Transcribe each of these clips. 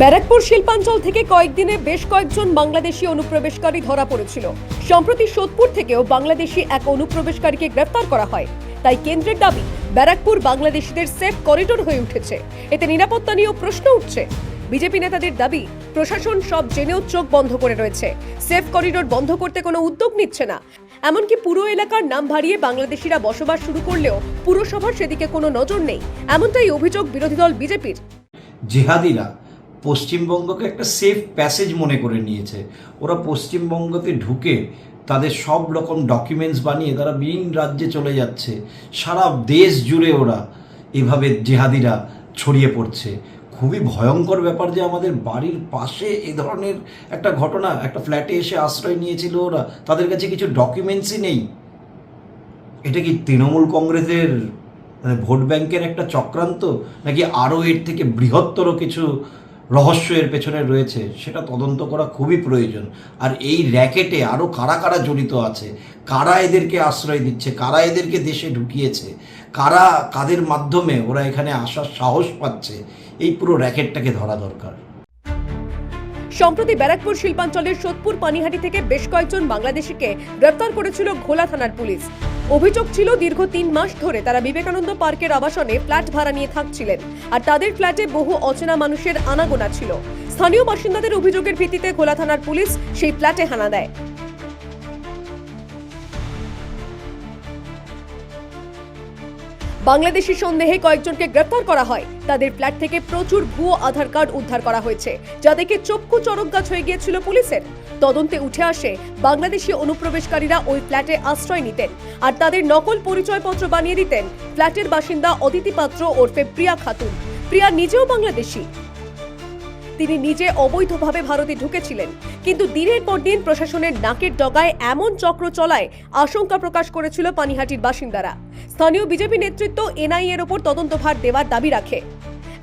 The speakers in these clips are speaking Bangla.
ব্যারাকপুর শিল্পাঞ্চল থেকে কয়েকদিনে বেশ কয়েকজন বাংলাদেশি অনুপ্রবেশকারী ধরা পড়েছিল। সম্প্রতি সোদপুর থেকেও বাংলাদেশি এক অনুপ্রবেশকারীকে গ্রেফতার করা হয়। তাই কেন্দ্রের দাবি, ব্যারাকপুর বাংলাদেশিদের সেফ করিডোর হয়ে উঠেছে। এতে নিরাপত্তা নিয়েও প্রশ্ন উঠছে। বিজেপি নেতাদের দাবি, প্রশাসন সব জেনেও চোখ বন্ধ করে রয়েছে। সেফ করিডোর বন্ধ করতে কোনো উদ্যোগ নিচ্ছে না। এমনকি পুরো এলাকার নাম ভারিয়ে বাংলাদেশিরা বসবাস শুরু করলেও পুরসভার সেদিকে কোনো নজর নেই। এমনটাই অভিযোগ বিরোধী দল বিজেপির। জেহাদিরা পশ্চিমবঙ্গকে একটা সেফ প্যাসেজ মনে করে নিয়েছে। ওরা পশ্চিমবঙ্গতে ঢুকে তাদের সব রকম ডকুমেন্টস বানিয়ে তারা বিভিন্ন রাজ্যে চলে যাচ্ছে। সারা দেশ জুড়ে ওরা এভাবে জেহাদিরা ছড়িয়ে পড়ছে। খুবই ভয়ঙ্কর ব্যাপার যে আমাদের বাড়ির পাশে এ ধরনের একটা ঘটনা, একটা ফ্ল্যাটে এসে আশ্রয় নিয়েছিল ওরা। তাদের কাছে কিছু ডকুমেন্টসই নেই। এটা কি তৃণমূল কংগ্রেসের মানে ভোট ব্যাংকের একটা চক্রান্ত? নাকি আরও এর থেকে বৃহত্তর কিছু রহস্য এর পেছনে রয়েছে, সেটা তদন্ত করা খুবই প্রয়োজন। আর এই র্যাকেটে আরও কারা কারা জড়িত আছে? কারা এদেরকে আশ্রয় দিচ্ছে? কারা এদেরকে দেশে ঢুকিয়েছে? কারা, কাদের মাধ্যমে ওরা এখানে আসার সাহস পাচ্ছে? এই পুরো র্যাকেটটাকে ধরা দরকার। সম্প্রতি ব্যারাকপুর শিল্পাঞ্চলের সোদপুর পানিহাটি থেকে বেশ কয়েকজন বাংলাদেশিকে গ্রেপ্তার করেছিল ঘোলা থানার পুলিশ। অভিযোগ ছিল দীর্ঘ তিন মাস ধরে তারা বিবেকানন্দ পার্কের আবাসনে ফ্ল্যাট ভাড়া নিয়ে থাকছিলেন আর তাদের ফ্ল্যাটে বহু অচেনা মানুষের আনাগোনা ছিল। স্থানীয় বাসিন্দাদের অভিযোগের ভিত্তিতে ঘোলা থানার পুলিশ সেই ফ্ল্যাটে হানা দেয়। বাংলাদেশি সন্দেহে কয়েকজনকে গ্রেফতার করা হয়। তাদের ফ্ল্যাট থেকে প্রচুর ভুয়ো আধার কার্ড উদ্ধার করা হয়েছে, যা দেখে চক্ষু চরক গাছ হয়ে গিয়েছিল পুলিশের। তদন্তে উঠে আসে, বাংলাদেশি অনুপ্রবেশকারীরা ওই ফ্ল্যাটে আশ্রয় নিতেন, আর তাদের নকল পরিচয়পত্র বানিয়ে দিতেন ফ্ল্যাটের বাসিন্দা অদিতি পাত্র ওরফে প্রিয়া খাতুন। প্রিয়া নিজেও বাংলাদেশি তিনি নিজে অবৈধভাবে ভারতে ঢুকেছিলেন। কিন্তু দিনের পর দিন প্রশাসনের নাকের ডগায় এমন চক্র চলায় আশঙ্কা প্রকাশ করেছিল পানিহাটির বাসিন্দারা। স্থানীয় বিজেপি নেতৃত্ব এনআইএ এর ওপর তদন্তভার দেওয়ার দাবি রাখে।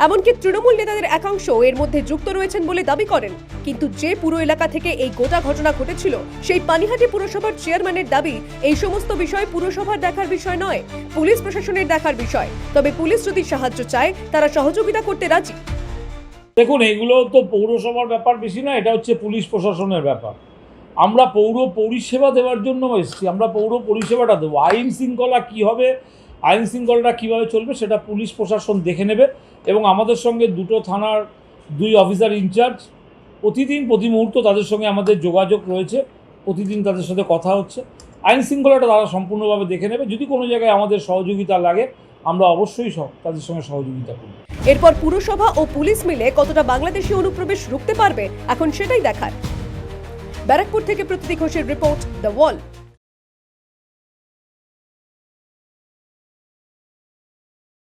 এমনকি তৃণমূল নেতাদের একাংশ এর মধ্যে যুক্ত রয়েছেন বলে দাবি করেন। কিন্তু যে পুরো এলাকা থেকে এই গোটা ঘটনা ঘটেছিল, সেই পানিহাটি পুরসভার চেয়ারম্যানের দাবি, এই সমস্ত বিষয় পুরসভার দেখার বিষয় নয়, পুলিশ প্রশাসনের দেখার বিষয়। তবে পুলিশ যদি সাহায্য চায়, তারা সহযোগিতা করতে রাজি। দেখুন, এগুলো তো পৌরসভার ব্যাপার বেশি না, এটা হচ্ছে পুলিশ প্রশাসনের ব্যাপার। আমরা পৌর পরিষেবা দেওয়ার জন্য এসেছি, আমরা পৌর পরিষেবাটা দেবো। আইন শৃঙ্খলা কী হবে, আইন শৃঙ্খলাটা কীভাবে চলবে সেটা পুলিশ প্রশাসন দেখে নেবে এবং আমাদের সঙ্গে দুটো থানার দুই অফিসার ইনচার্জ প্রতিদিন, প্রতি মুহূর্ত তাদের সঙ্গে আমাদের যোগাযোগ রয়েছে, প্রতিদিন তাদের সাথে কথা হচ্ছে। আইন শৃঙ্খলাটা তারা সম্পূর্ণভাবে দেখে নেবে। যদি কোনো জায়গায় আমাদের সহযোগিতা লাগে আমরা অবশ্যই তাদের সঙ্গে সহযোগিতা করব। এরপর পুরসভা ও পুলিশ মিলে কতটা বাংলাদেশি অনুপ্রবেশ রুখতে পারবে, এখন সেটাই দেখার। ব্যারাকপুর থেকে প্রতীতি ঘোষের রিপোর্ট, দ্য ওয়াল।